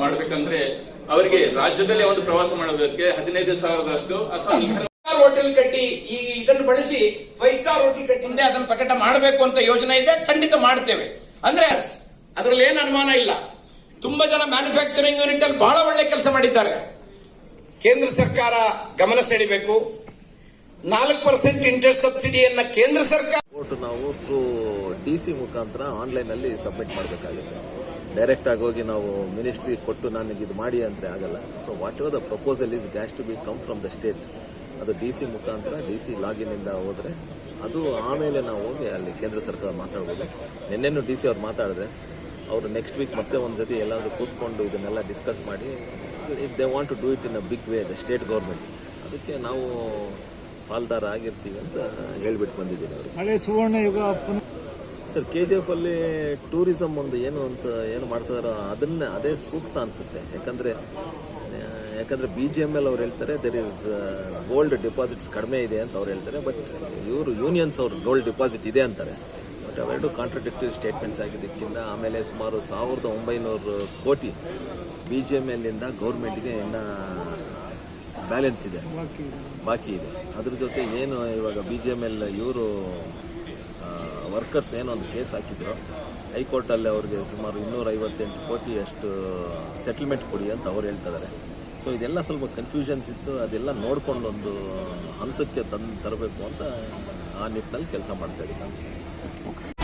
ಮಾಡಬೇಕಂದ್ರೆ ಅವರಿಗೆ ರಾಜ್ಯದಲ್ಲೇ ಒಂದು ಪ್ರವಾಸ ಮಾಡೋದಕ್ಕೆ ಹದಿನೈದು ಸಾವಿರದಷ್ಟು ಅಥವಾ ಸ್ಟಾರ್ ಹೋಟೆಲ್ ಕಟ್ಟಿ ಈ ಇದನ್ನು ಬಳಸಿ ಫೈವ್ ಸ್ಟಾರ್ ಹೋಟೆಲ್ ಕಟ್ಟಿ ಮುಂದೆ ಅದನ್ನು ಪ್ರಕಟ ಮಾಡಬೇಕು ಅಂತ ಯೋಜನೆ ಇದೆ ಖಂಡಿತ ಮಾಡ್ತೇವೆ. ಅಂದ್ರೆ ಅದರಲ್ಲಿ ಏನು ಅನುಮಾನ ಇಲ್ಲ. ತುಂಬಾ ಜನ ಮ್ಯಾನುಫ್ಯಾಕ್ಚರಿಂಗ್ ಯೂನಿಟ್ ಅಲ್ಲಿ ಬಹಳ ಒಳ್ಳೆ ಕೆಲಸ ಮಾಡಿದ್ದಾರೆ. ಕೇಂದ್ರ ಸರ್ಕಾರ ಗಮನ ಸೆಳಿಬೇಕು ನಾಲ್ಕು ಪರ್ಸೆಂಟ್ ಇಂಟ್ರೆಸ್ಟ್ ಸಬ್ಸಿಡಿಯನ್ನ ಕೇಂದ್ರ ಸರ್ಕಾರ ನಾವು ಥ್ರೂ ಡಿ ಸಿ ಮುಖಾಂತರ ಆನ್ಲೈನಲ್ಲಿ ಸಬ್ಮಿಟ್ ಮಾಡಬೇಕಾಗುತ್ತೆ. ಡೈರೆಕ್ಟ್ ಆಗಿ ಹೋಗಿ ನಾವು ಮಿನಿಸ್ಟ್ರಿ ಕೊಟ್ಟು ನನಗೆ ಇದು ಮಾಡಿ ಅಂದರೆ ಆಗಲ್ಲ. So whatever the proposal is has to be come from the state ಅದು ಡಿ ಸಿ ಮುಖಾಂತರ ಡಿ ಸಿ ಲಾಗಿನಿಂದ ಹೋದರೆ ಅದು ಆಮೇಲೆ ನಾವು ಹೋಗಿ ಅಲ್ಲಿ ಕೇಂದ್ರ ಸರ್ಕಾರ ಮಾತಾಡ್ಬೋದು. ನಿನ್ನೆನೂ ಡಿ ಸಿ ಅವ್ರು ಮಾತಾಡಿದ್ರೆ ಅವರು ನೆಕ್ಸ್ಟ್ ವೀಕ್ ಮತ್ತೆ ಒಂದು ಸತಿ ಎಲ್ಲಾದರೂ ಕೂತ್ಕೊಂಡು ಇದನ್ನೆಲ್ಲ ಡಿಸ್ಕಸ್ ಮಾಡಿ if they want to do it in a big way the state government ಅದಕ್ಕೆ ನಾವು ಪಾಲ್ದಾರ ಆಗಿರ್ತೀವಿ ಅಂತ ಹೇಳ್ಬಿಟ್ಟು ಬಂದಿದ್ದೀನಿ ಅವರು ಹಳೆ ಸುವರ್ಣ ಯುಗ ಸರ್ ಕೆ ಜಿ ಎಫ್ ಅಲ್ಲಿ ಟೂರಿಸಮ್ ಒಂದು ಏನು ಅಂತ ಏನು ಮಾಡ್ತಿದಾರೋ ಅದನ್ನ ಅದೇ ಸೂಕ್ತ ಅನ್ಸುತ್ತೆ. ಯಾಕಂದ್ರೆ ಯಾಕಂದ್ರೆ ಬಿ ಜಿ ಎಂ ಎಲ್ ಅವ್ರು ಹೇಳ್ತಾರೆ ದೆರ್ ಇಸ್ ಗೋಲ್ಡ್ ಡಿಪಾಸಿಟ್ಸ್ ಕಡಿಮೆ ಇದೆ ಅಂತ ಅವ್ರು ಹೇಳ್ತಾರೆ. ಬಟ್ ಇವರು ಯೂನಿಯನ್ಸ್ ಅವ್ರು ಗೋಲ್ಡ್ ಡಿಪಾಸಿಟ್ ಇದೆ ಅಂತಾರೆ. ಬಟ್ ಅವೆರಡು ಕಾಂಟ್ರಡಿಕ್ಟಿವ್ ಸ್ಟೇಟ್ಮೆಂಟ್ಸ್ ಆಗಿದ್ದಕ್ಕಿಂತ ಆಮೇಲೆ ಸುಮಾರು ಸಾವಿರದ ಒಂಬೈನೂರು ಕೋಟಿ ಬಿ ಜಿ ಎಂ ಎಲ್ ಇಂದ ಗೌರ್ಮೆಂಟ್ಗೆ ಇನ್ನ ಬ್ಯಾಲೆನ್ಸ್ ಇದೆ. ಬಾಕಿ ಇದೆ. ಅದ್ರ ಜೊತೆ ಏನು ಇವಾಗ ಬಿ ಜಿ ಎಂ ಎಲ್ ಇವರು ವರ್ಕರ್ಸ್ ಏನೋ ಒಂದು ಕೇಸ್ ಹಾಕಿದ್ರು, ಹೈಕೋರ್ಟಲ್ಲಿ ಅವ್ರಿಗೆ ಸುಮಾರು ಇನ್ನೂರ ಐವತ್ತೆಂಟು ಕೋಟಿ ಅಷ್ಟು ಸೆಟಲ್ಮೆಂಟ್ ಕೊಡಿ ಅಂತ ಅವ್ರು ಹೇಳ್ತಾ ಇದ್ದಾರೆ. ಸೊ ಇದೆಲ್ಲ ಸ್ವಲ್ಪ ಕನ್ಫ್ಯೂಷನ್ಸ್ ಇತ್ತು. ಅದೆಲ್ಲ ನೋಡಿಕೊಂಡು ಒಂದು ಹಂತಕ್ಕೆ ತಂದು ತರಬೇಕು ಅಂತ ಆ ನಿಟ್ಟಿನಲ್ಲಿ ಕೆಲಸ ಮಾಡ್ತಾ ಇದ್ದೀನಿ.